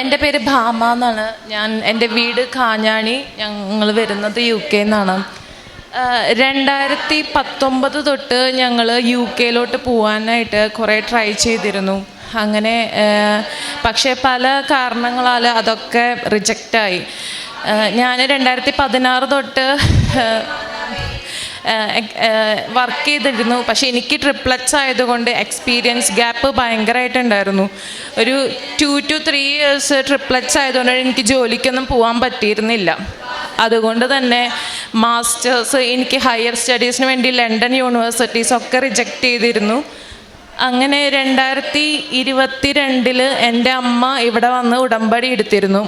എന്റെ പേര് ഭാമ എന്നാണ്. ഞാൻ എന്റെ വീട് കാഞ്ഞാണി. ഞങ്ങൾ വരുന്നത് യു കെ എന്നാണ് രണ്ടായിരത്തി പത്തൊമ്പത് തൊട്ട് ഞങ്ങൾ യു കെയിലോട്ട് പോകാനായിട്ട് കുറേ ട്രൈ ചെയ്തിരുന്നു. അങ്ങനെ പക്ഷെ പല കാരണങ്ങളാൽ അതൊക്കെ റിജക്റ്റായി ഞാൻ രണ്ടായിരത്തി പതിനാറ് തൊട്ട് വർക്ക് ചെയ്തിരുന്നു. പക്ഷേ എനിക്ക് ട്രിപ്ലറ്റ്സ് ആയതുകൊണ്ട് എക്സ്പീരിയൻസ് ഗ്യാപ്പ് ഭയങ്കരമായിട്ടുണ്ടായിരുന്നു ഒരു two two three years triplets ആയതുകൊണ്ട് എനിക്ക് ജോലിക്കൊന്നും പോകാൻ പറ്റിയിരുന്നില്ല. അതുകൊണ്ട് തന്നെ മാസ്റ്റേഴ്സ് എനിക്ക് ഹയർ സ്റ്റഡീസിന് വേണ്ടി ലണ്ടൻ യൂണിവേഴ്സിറ്റീസ് ഒക്കെ റിജക്റ്റ് ചെയ്തിരുന്നു. അങ്ങനെ രണ്ടായിരത്തി ഇരുപത്തി രണ്ടിൽ എന്റെ അമ്മ ഇവിടെ വന്ന് ഉടമ്പടി എടുത്തിരുന്നു.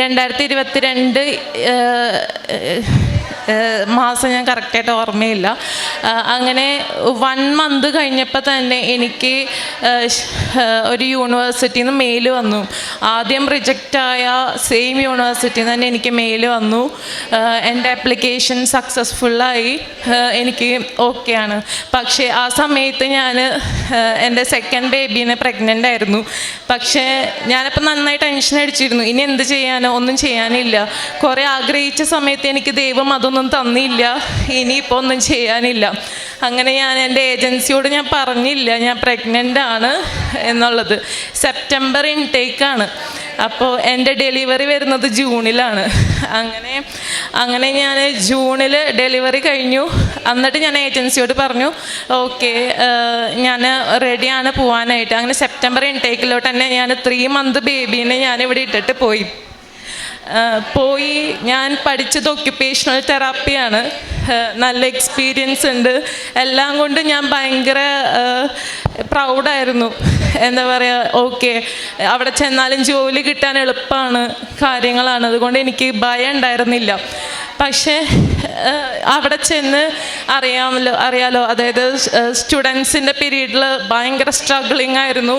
രണ്ടായിരത്തി ഇരുപത്തി രണ്ട് മാസം ഞാൻ കറക്റ്റായിട്ട് ഓർമ്മയില്ല. അങ്ങനെ വൺ മന്ത് കഴിഞ്ഞപ്പോൾ തന്നെ എനിക്ക് ഒരു യൂണിവേഴ്സിറ്റി നിന്ന് മെയിൽ വന്നു. ആദ്യം റിജക്റ്റായ സെയിം യൂണിവേഴ്സിറ്റിയിൽ നിന്ന് തന്നെ എനിക്ക് മെയിൽ വന്നു. എന്റെ ആപ്ലിക്കേഷൻ സക്സസ്ഫുള്ളായി എനിക്ക് ഓക്കെയാണ് പക്ഷേ ആ സമയത്ത് ഞാൻ എന്റെ സെക്കൻഡ് ബേബീനെ പ്രഗ്നന്റ് ആയിരുന്നു. പക്ഷേ ഞാനിപ്പോൾ നന്നായി ടെൻഷൻ അടിച്ചിരുന്നു. ഇനി എന്ത് ചെയ്യാനോ? ഒന്നും ചെയ്യാനില്ല. കുറേ ആഗ്രഹിച്ച സമയത്ത് എനിക്ക് ദൈവം അതൊന്നും തന്നില്ല. ഇനിയിപ്പോൾ ഒന്നും ചെയ്യാനില്ല. അങ്ങനെ ഞാൻ എന്റെ ഏജൻസിയോട് ഞാൻ പറഞ്ഞില്ല ഞാൻ പ്രഗ്നന്റ് ആണ് എന്നുള്ളത്. സെപ്റ്റംബർ ഇൻടേക്കാണ് അപ്പോൾ എന്റെ ഡെലിവറി വരുന്നത് ജൂണിലാണ്. അങ്ങനെ അങ്ങനെ ഞാൻ ജൂണിൽ ഡെലിവറി കഴിഞ്ഞു. എന്നിട്ട് ഞാൻ ഏജൻസിയോട് പറഞ്ഞു ഓക്കെ ഞാൻ റെഡിയാണ് പോകാനായിട്ട് അങ്ങനെ സെപ്റ്റംബർ ഇൻടേക്കിലോട്ട് തന്നെ ഞാൻ ത്രീ മന്ത് ബേബീനെ ഞാൻ ഇവിടെ ഇട്ടിട്ട് പോയി. പോയി ഞാൻ പഠിച്ചത് ഒക്യുപ്പേഷണൽ തെറാപ്പിയാണ് നല്ല എക്സ്പീരിയൻസ് ഉണ്ട്. എല്ലാം കൊണ്ട് ഞാൻ ഭയങ്കര പ്രൗഡായിരുന്നു എന്താ പറയുക ഓക്കെ അവിടെ ചെന്നാലും ജോലി കിട്ടാൻ എളുപ്പമാണ് കാര്യങ്ങളാണ്. അതുകൊണ്ട് എനിക്ക് ഭയം ഉണ്ടായിരുന്നില്ല. പക്ഷേ അവിടെ ചെന്ന് അറിയാമല്ലോ അറിയാലോ അതായത് സ്റ്റുഡൻസിന്റെ പീരീഡിൽ ഭയങ്കര സ്ട്രഗ്ലിംഗ് ആയിരുന്നു.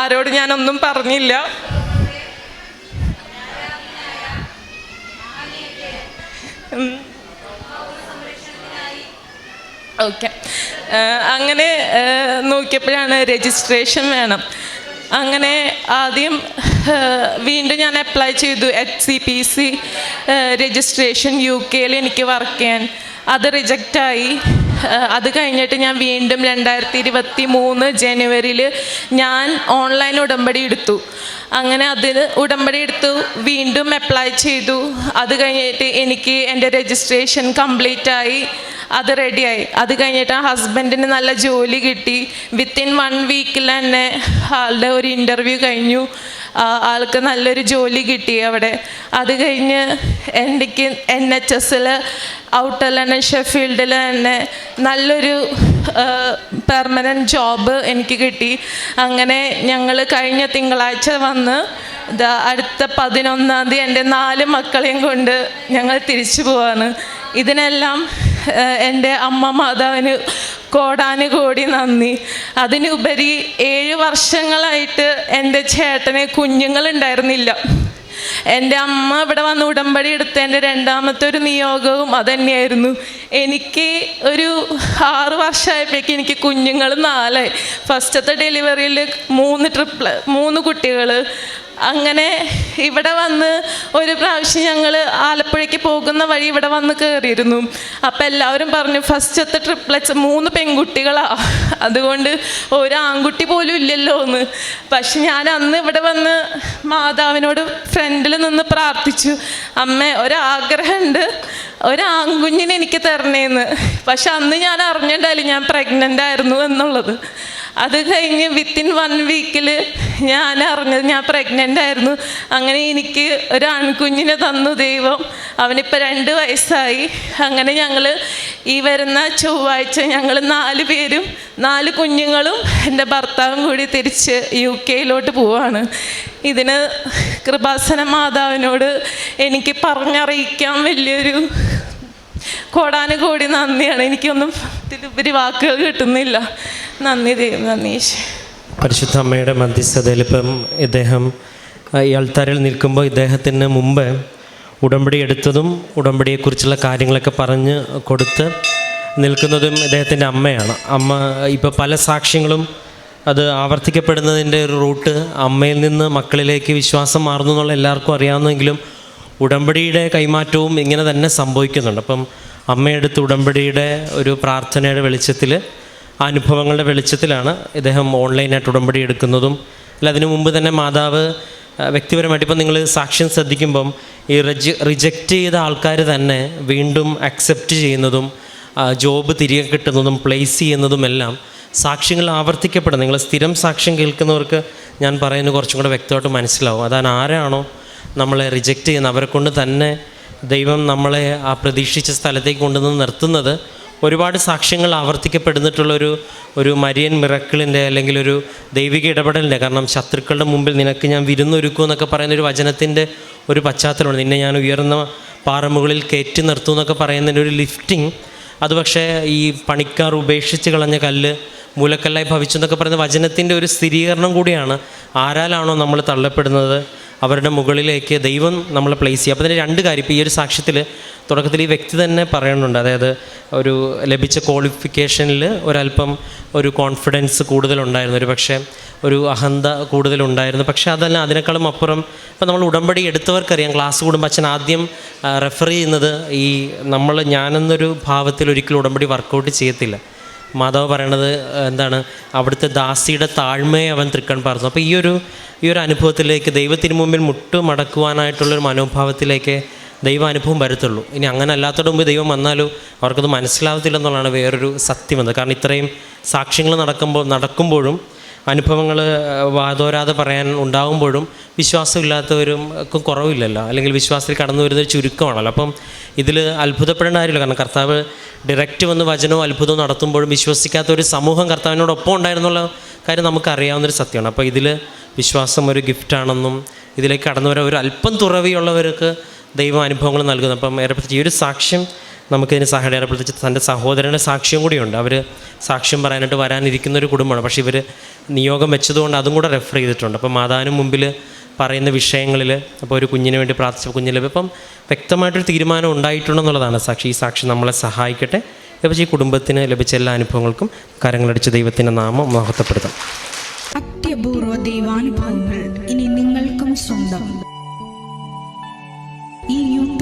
ആരോട് ഞാനൊന്നും പറഞ്ഞില്ല. ഓക്കെ അങ്ങനെ നോക്കിയപ്പോഴാണ് രജിസ്ട്രേഷൻ വേണം. അങ്ങനെ ആദ്യം വീണ്ടും ഞാൻ അപ്ലൈ ചെയ്തു H C P C registration U കെയിൽ എനിക്ക് വർക്ക് ചെയ്യാൻ. അത് റിജക്റ്റായി അത് കഴിഞ്ഞിട്ട് ഞാൻ വീണ്ടും രണ്ടായിരത്തി ഇരുപത്തി മൂന്ന് ജനുവരിയിൽ ഞാൻ ഓൺലൈൻ ഉടമ്പടി എടുത്തു. അങ്ങനെ അതിൽ ഉടമ്പടി എടുത്തു വീണ്ടും അപ്ലൈ ചെയ്തു. അത് കഴിഞ്ഞിട്ട് എനിക്ക് എന്റെ രജിസ്ട്രേഷൻ കംപ്ലീറ്റ് ആയി. അത് റെഡിയായി അത് കഴിഞ്ഞിട്ട് ആ ഹസ്ബൻഡിന് നല്ല ജോലി കിട്ടി. വിത്തിൻ വൺ വീക്കിൽ തന്നെ ആളുടെ ഒരു ഇന്റർവ്യൂ കഴിഞ്ഞു. ആൾക്ക് നല്ലൊരു ജോലി കിട്ടി അവിടെ. അത് കഴിഞ്ഞ് എനിക്ക് എൻ എച്ച് എസ്സിൽ ഔട്ടർ ലണ്ടൻ ഷെഫീൽഡിൽ തന്നെ നല്ലൊരു പെർമനന്റ് ജോബ് എനിക്ക് കിട്ടി. അങ്ങനെ ഞങ്ങൾ കഴിഞ്ഞ തിങ്കളാഴ്ച വന്ന് അടുത്ത പതിനൊന്നാം തീയതി എന്റെ നാല് മക്കളെയും കൊണ്ട് ഞങ്ങൾ തിരിച്ചു പോവാണ്. ഇതിനെല്ലാം എന്റെ അമ്മ മാതാവിന് കോടാന് കോടി നന്ദി. അതിനുപരി ഏഴ് വർഷങ്ങളായിട്ട് എന്റെ ചേട്ടന് കുഞ്ഞുങ്ങളുണ്ടായിരുന്നില്ല. എന്റെ അമ്മ ഇവിടെ വന്ന് ഉടമ്പടി എടുത്ത എന്റെ രണ്ടാമത്തെ ഒരു നിയോഗവും അതന്നെയായിരുന്നു. എനിക്ക് ഒരു ആറ് വർഷമായപ്പോഴേക്കും എനിക്ക് കുഞ്ഞുങ്ങൾ നാലായി. ഫസ്റ്റത്തെ ഡെലിവറിയിൽ മൂന്ന് ട്രിപ്പിൾ മൂന്ന് കുട്ടികൾ അങ്ങനെ ഇവിടെ വന്ന് ഒരു പ്രാവശ്യം ഞങ്ങൾ ആലപ്പുഴയ്ക്ക് പോകുന്ന വഴി ഇവിടെ വന്ന് കയറിയിരുന്നു അപ്പം എല്ലാവരും പറഞ്ഞു ഫസ്റ്റത്തെ ട്രിപ്ലറ്റ്സ് മൂന്ന് പെൺകുട്ടികളാ. അതുകൊണ്ട് ഒരു ആൺകുട്ടി പോലും ഇല്ലല്ലോ എന്ന്. പക്ഷെ ഞാൻ അന്ന് ഇവിടെ വന്ന് മാതാവിനോട് ഫ്രണ്ടിൽ നിന്ന് പ്രാർത്ഥിച്ചു. അമ്മ ഒരാഗ്രഹമുണ്ട് ഒരാൺകുഞ്ഞിനെനിക്ക് തരണേന്ന്. പക്ഷെ അന്ന് ഞാൻ അറിഞ്ഞിട്ടുണ്ടായില്ല ഞാൻ പ്രഗ്നന്റ് ആയിരുന്നു എന്നുള്ളത്. അത് കഴിഞ്ഞ് വിത്തിൻ വൺ വീക്കിൽ ഞാൻ അറിഞ്ഞത് ഞാൻ പ്രഗ്നന്റ് ആയിരുന്നു. അങ്ങനെ എനിക്ക് ഒരു ആൺകുഞ്ഞിനെ തന്നു ദൈവം. അവനിപ്പോൾ രണ്ട് വയസ്സായി. അങ്ങനെ ഞങ്ങൾ ഈ വരുന്ന ചൊവ്വാഴ്ച ഞങ്ങൾ നാല് പേരും നാല് കുഞ്ഞുങ്ങളും എന്റെ ഭർത്താവും കൂടി തിരിച്ച് യു കെയിലോട്ട് പോവാണ്. ഇതിന് കൃപാസന മാതാവിനോട് എനിക്ക് പറഞ്ഞറിയിക്കാൻ വലിയൊരു കോടാനുകോടി നന്ദിയാണ്. എനിക്കൊന്നും ഇതിലുപരി വാക്കുകൾ കിട്ടുന്നില്ല. നന്ദി ദൈവം പരിശുദ്ധ അമ്മയുടെ മധ്യസ്ഥതയിൽ ഇപ്പം ഇദ്ദേഹം ഈ അൾത്താരിൽ നിൽക്കുമ്പോൾ ഇദ്ദേഹത്തിന് മുമ്പ് ഉടമ്പടി എടുത്തതും ഉടമ്പടിയെക്കുറിച്ചുള്ള കാര്യങ്ങളൊക്കെ പറഞ്ഞ് കൊടുത്ത് നിൽക്കുന്നതും ഇദ്ദേഹത്തിന്റെ അമ്മയാണ്. അമ്മ ഇപ്പോൾ പല സാക്ഷ്യങ്ങളും അത് ആവർത്തിക്കപ്പെടുന്നതിന്റെ ഒരു റൂട്ട് അമ്മയിൽ നിന്ന് മക്കളിലേക്ക് വിശ്വാസം മാറുന്നു എന്നുള്ള എല്ലാവർക്കും അറിയാവുന്നെങ്കിലും ഉടമ്പടിയുടെ കൈമാറ്റവും ഇങ്ങനെ തന്നെ സംഭവിക്കുന്നുണ്ട്. അപ്പം അമ്മയെടുത്ത് ഉടമ്പടിയുടെ ഒരു പ്രാർത്ഥനയുടെ വെളിച്ചത്തിൽ ആ അനുഭവങ്ങളുടെ വെളിച്ചത്തിലാണ് ഇദ്ദേഹം ഓൺലൈനായിട്ട് ഉടമ്പടി എടുക്കുന്നതും. അല്ല അതിനു മുമ്പ് തന്നെ മാതാവ് വ്യക്തിപരമായിട്ട് ഇപ്പം നിങ്ങൾ സാക്ഷ്യം ശ്രദ്ധിക്കുമ്പം ഈ റിജ റിജക്റ്റ് ചെയ്ത ആൾക്കാർ തന്നെ വീണ്ടും അക്സെപ്റ്റ് ചെയ്യുന്നതും ജോബ് തിരികെ കിട്ടുന്നതും പ്ലേസ് ചെയ്യുന്നതും എല്ലാം സാക്ഷ്യങ്ങൾ ആവർത്തിക്കപ്പെടും. നിങ്ങൾ സ്ഥിരം സാക്ഷ്യം കേൾക്കുന്നവർക്ക് ഞാൻ പറയുന്നത് കുറച്ചും കൂടെ വ്യക്തമായിട്ട് മനസ്സിലാവും. അതാണ് ആരാണോ നമ്മളെ റിജക്റ്റ് ചെയ്യുന്നത്. അവരെ കൊണ്ട് തന്നെ ദൈവം നമ്മളെ ആ പ്രതീക്ഷിച്ച സ്ഥലത്തേക്ക് കൊണ്ടുവന്ന് നിർത്തുന്നത് ഒരുപാട് സാക്ഷ്യങ്ങൾ ആവർത്തിക്കപ്പെടുന്നിട്ടുള്ളൊരു ഒരു മരിയൻ മിറക്കിളിന്റെ അല്ലെങ്കിൽ ഒരു ദൈവിക ഇടപെടലിന്റെ കാരണം ശത്രുക്കളുടെ മുമ്പിൽ നിനക്ക് ഞാൻ വിരുന്നൊരുക്കും എന്നൊക്കെ പറയുന്ന ഒരു വചനത്തിന്റെ ഒരു പശ്ചാത്തലമാണ് നിന്നെ ഞാൻ ഉയർന്ന പാറമുകളിൽ കയറ്റി നിർത്തും എന്നൊക്കെ പറയുന്നതിന്റെ ഒരു ലിഫ്റ്റിംഗ് അത് പക്ഷേ ഈ പണിക്കാർ ഉപേക്ഷിച്ച് കളഞ്ഞ കല്ല് മൂലക്കല്ലായി ഭവിച്ചു എന്നൊക്കെ പറയുന്ന വചനത്തിന്റെ ഒരു സ്ഥിരീകരണം കൂടിയാണ്. ആരാലാണോ നമ്മൾ തള്ളപ്പെടുന്നത്? അവരുടെ മുകളിലേക്ക് ദൈവം നമ്മളെ പ്ലേസ് ചെയ്യുക. അപ്പോൾ അതിന്റെ രണ്ട് കാര്യം. ഇപ്പോൾ ഈ ഒരു സാക്ഷ്യത്തിൽ തുടക്കത്തിൽ ഈ വ്യക്തി തന്നെ പറയുന്നുണ്ട്. അതായത് ഒരു ലഭിച്ച ക്വാളിഫിക്കേഷനിൽ ഒരല്പം ഒരു കോൺഫിഡൻസ് കൂടുതലുണ്ടായിരുന്നു. ഒരു പക്ഷേ ഒരു അഹന്ത കൂടുതലുണ്ടായിരുന്നു. പക്ഷേ അതല്ല അതിനേക്കാളും അപ്പുറം ഇപ്പം നമ്മൾ ഉടമ്പടി എടുത്തവർക്കറിയാം. ക്ലാസ് കൂടുമ്പോൾ അച്ഛൻ ആദ്യം റെഫർ ചെയ്യുന്നത് ഈ നമ്മൾ ഞാനെന്നൊരു ഭാവത്തിൽ ഒരിക്കലും ഉടമ്പടി വർക്കൗട്ട് ചെയ്യത്തില്ല. മാതാവ് പറയണത് എന്താണ് അവിടുത്തെ ദാസിയുടെ താഴ്മയെ അവൻ തൃക്കൺ പറഞ്ഞു അപ്പോൾ ഈ ഒരു ഈ ഒരു അനുഭവത്തിലേക്ക് ദൈവത്തിന് മുമ്പിൽ മുട്ട് മടക്കുവാനായിട്ടുള്ളൊരു മനോഭാവത്തിലേക്ക് ദൈവാനുഭവം വരത്തുള്ളൂ. ഇനി അങ്ങനെ അല്ലാത്തതിന് മുമ്പ് ദൈവം വന്നാലും അവർക്കത് മനസ്സിലാവത്തില്ല എന്നുള്ളതാണ് വേറൊരു സത്യമെന്നത് കാരണം ഇത്രയും സാക്ഷ്യങ്ങൾ നടക്കുമ്പോൾ നടക്കുമ്പോഴും അനുഭവങ്ങൾ വാതോരാതെ പറയാൻ ഉണ്ടാകുമ്പോഴും വിശ്വാസമില്ലാത്തവരും ഒക്കെ കുറവില്ലല്ലോ. അല്ലെങ്കിൽ വിശ്വാസത്തിൽ കടന്നു വരുന്നത് ചുരുക്കമാണല്ലോ. അപ്പം ഇതിൽ അത്ഭുതപ്പെടേണ്ട കാര്യമില്ല. കാരണം കർത്താവ് ഡയറക്റ്റ് വന്ന് വചനവും അത്ഭുതവും നടത്തുമ്പോഴും വിശ്വസിക്കാത്ത ഒരു സമൂഹം കർത്താവിനോടൊപ്പം ഉണ്ടായിരുന്നുള്ള കാര്യം നമുക്കറിയാവുന്നൊരു സത്യമാണ്. അപ്പോൾ ഇതിൽ വിശ്വാസം ഒരു ഗിഫ്റ്റാണെന്നും ഇതിലേക്ക് കടന്നു വരാൻ ഒരു അല്പം തുറവിയുള്ളവർക്ക് ദൈവം അനുഭവങ്ങൾ നൽകുന്നു. അപ്പം ഏറെ ഈ ഒരു സാക്ഷ്യം നമുക്കിതിന് സഹായം ഏർപ്പെടുത്തിച്ച് തന്റെ സഹോദരന്റെ സാക്ഷ്യം കൂടിയുണ്ട്. അവർ സാക്ഷ്യം പറയാനായിട്ട് വരാനിരിക്കുന്ന ഒരു കുടുംബമാണ്. പക്ഷേ ഇവർ നിയോഗം വെച്ചതുകൊണ്ട് അതും കൂടെ റെഫർ ചെയ്തിട്ടുണ്ട്. അപ്പോൾ മാതാവിന് മുമ്പിൽ പറയുന്ന വിഷയങ്ങളിൽ അപ്പോൾ ഒരു കുഞ്ഞിന് വേണ്ടി പ്രാർത്ഥിച്ച കുഞ്ഞിൽ ഇപ്പം വ്യക്തമായിട്ടൊരു തീരുമാനം ഉണ്ടായിട്ടുണ്ടെന്നുള്ളതാണ്. സാക്ഷി ഈ സാക്ഷി നമ്മളെ സഹായിക്കട്ടെ. ലഭിച്ച ഈ കുടുംബത്തിന് ലഭിച്ച എല്ലാ അനുഭവങ്ങൾക്കും കരങ്ങളടിച്ച് ദൈവത്തിന്റെ നാമം മഹത്വപ്പെടുത്താം. അത്യപൂർവ ദൈവാനുഭവങ്ങൾ ഇനി നിങ്ങൾക്കും സ്വന്തം. ഈ യൂട്യൂബ്